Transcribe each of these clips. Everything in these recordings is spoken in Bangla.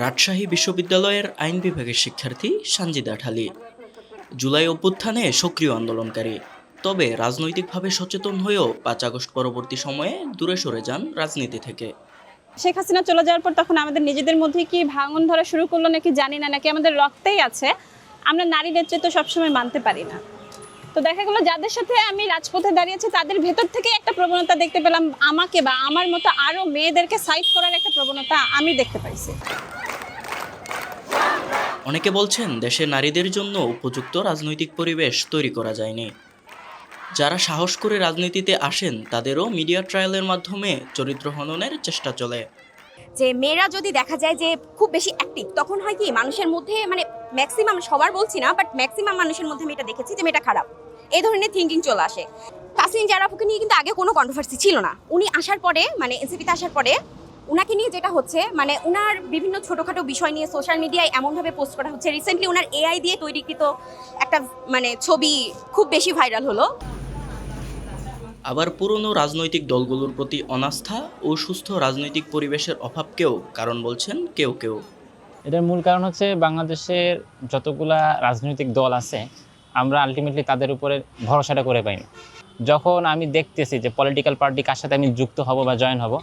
রাজশাহী বিশ্ববিদ্যালয়ের আইন বিভাগের শিক্ষার্থী সানজিদা ঠালি। জুলাই অভ্যুত্থানে সক্রিয় আন্দোলনকারী। তবে রাজনৈতিকভাবে সচেতন হয়েও পাঁচ আগস্ট পরবর্তী সময়ে দূরে সরে যান রাজনীতি থেকে। শেখ হাসিনা চলে যাওয়ার পর তখন আমাদের নিজেদের মধ্যে কি ভাঙন ধরা শুরু করল নাকি জানি না, নাকি আমাদের রক্তেই আছে। আমরা নারী নেতৃত্ব সবসময় মানতে পারি না। তো দেখা গেলো যাদের সাথে আমি রাজপথে দাঁড়িয়েছি, তাদের ভেতর থেকে একটা প্রবণতা দেখতে পেলাম আমাকে বা আমার মতো আরও মেয়েদেরকে সাইড করার একটা প্রবণতা আমি দেখতে পাইছি। অনেকে বলছেন দেশে নারীদের জন্য উপযুক্ত রাজনৈতিক পরিবেশ তৈরি করা যায়নি। যারা সাহস করে রাজনীতিতে আসেন, তাদেরও মিডিয়া ট্রায়ালের মাধ্যমে চরিত্র হননের চেষ্টা চলে। যে মেয়েরা যদি দেখা যায় যে খুব বেশি অ্যাক্টিভ তখন হয় কি মানুষের মধ্যে মানে ম্যাক্সিমাম সবার বলছি না বাট ম্যাক্সিমাম মানুষের মধ্যে আমি এটা দেখেছি যে মেয়েটা খারাপ। এই ধরনের থিঙ্কিং চলে আসে। তাসিন জারাফুকে নিয়ে কিন্তু আগে কোনো কন্ট্রোভার্সি ছিল না। উনি আসার পরে মানে এনসিপিতে আসার পরে ওনাকে নিয়ে যেটা হচ্ছে মানে ওনার বিভিন্ন ছোটোখাটো বিষয় নিয়ে সোশ্যাল মিডিয়ায় এমনভাবে পোস্ট করা হচ্ছে। রিসেন্টলি ওনার এআই দিয়ে তৈরিকৃত একটা মানে ছবি খুব বেশি ভাইরাল হলো। আবার পুরনো রাজনৈতিক দলগুলোর প্রতি অনাস্থা ও সুস্থ রাজনৈতিক পরিবেশের অভাবকেও কারণ বলছেন কেউ কেউ। এটার মূল কারণ হচ্ছে বাংলাদেশের যতগুলা রাজনৈতিক দল আছে আমরা আলটিমেটলি তাদের উপরে ভরসাটা করে পাই না যখন আমি দেখতেছি যে পলিটিক্যাল পার্টি কার সাথে আমি যুক্ত হব বা জয়েন হব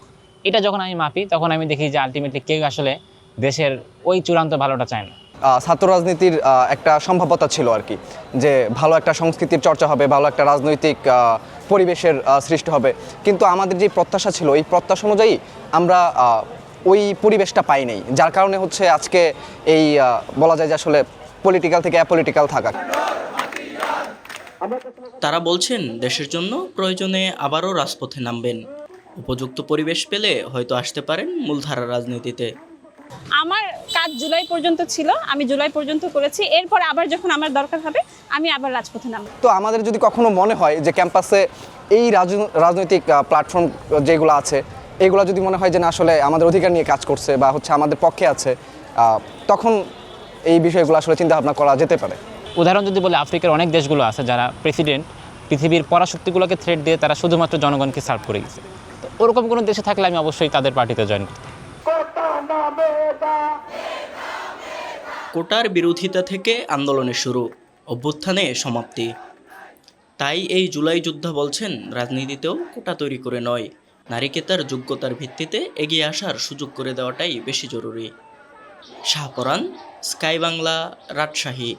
এটা যখন আমি মাপি তখন আমি দেখি যে আলটিমেটলি কেউ আসলে দেশের ওই চূড়ান্ত ভালোটা চায় না। আহ, ছাত্র রাজনীতির একটা সম্ভাব্যতা ছিল আর কি যে ভালো একটা সংস্কৃতির চর্চা হবে ভালো একটা রাজনৈতিক পরিবেশের সৃষ্টি হবে। কিন্তু আমাদের যে প্রত্যাশা ছিল, এই প্রত্যাশা অনুযায়ী আমরা ওই পরিবেশটা পাই নাই। যার কারণে হচ্ছে আজকে এই বলা যায় যে আসলে পলিটিক্যাল থেকে অ্যাপলিটিক্যাল থাকা। তারা বলছেন, দেশের জন্য প্রয়োজনে আবারও রাজপথে নামবেন। উপযুক্ত পরিবেশ পেলে হয়তো আসতে পারেন মূলধারা রাজনীতিতে। আমার কাজ জুলাই পর্যন্ত ছিল আমি জুলাই পর্যন্ত করেছি। এরপর আবার যখন আমার দরকার হবে আমি আবার রাজপথে নামবো। তো আমাদের যদি কখনো মনে হয় যে ক্যাম্পাসে এই রাজনৈতিক প্ল্যাটফর্ম যেগুলো আছে এইগুলো যদি মনে হয় যে না আসলে আমাদের অধিকার নিয়ে কাজ করছে বা হচ্ছে আমাদের পক্ষে আছে আহ, তখন এই বিষয়গুলো আসলে চিন্তা ভাবনা করা যেতে পারে। উদাহরণ যদি বলি আফ্রিকার অনেক দেশগুলো আছে যারা প্রেসিডেন্ট পৃথিবীর পরাশক্তিগুলোকে থ্রেট দিয়ে তারা শুধুমাত্র জনগণকে সার্ভ করে গেছে। তো ওরকম কোনো দেশে থাকলে আমি অবশ্যই তাদের পার্টিতে জয়েন করতাম। কোটার বিরোধিতা থেকে আন্দোলনের শুরু, অভ্যুত্থানে সমাপ্তি। তাই এই জুলাই যোদ্ধা বলছেন, রাজনীতিতেও কোটা তৈরি করে নয়। নারীকে তার যোগ্যতার ভিত্তিতে এগিয়ে আসার সুযোগ করে দেওয়াটাই বেশি জরুরি। শাহপরাণ স্কাই বাংলা, রাজশাহী।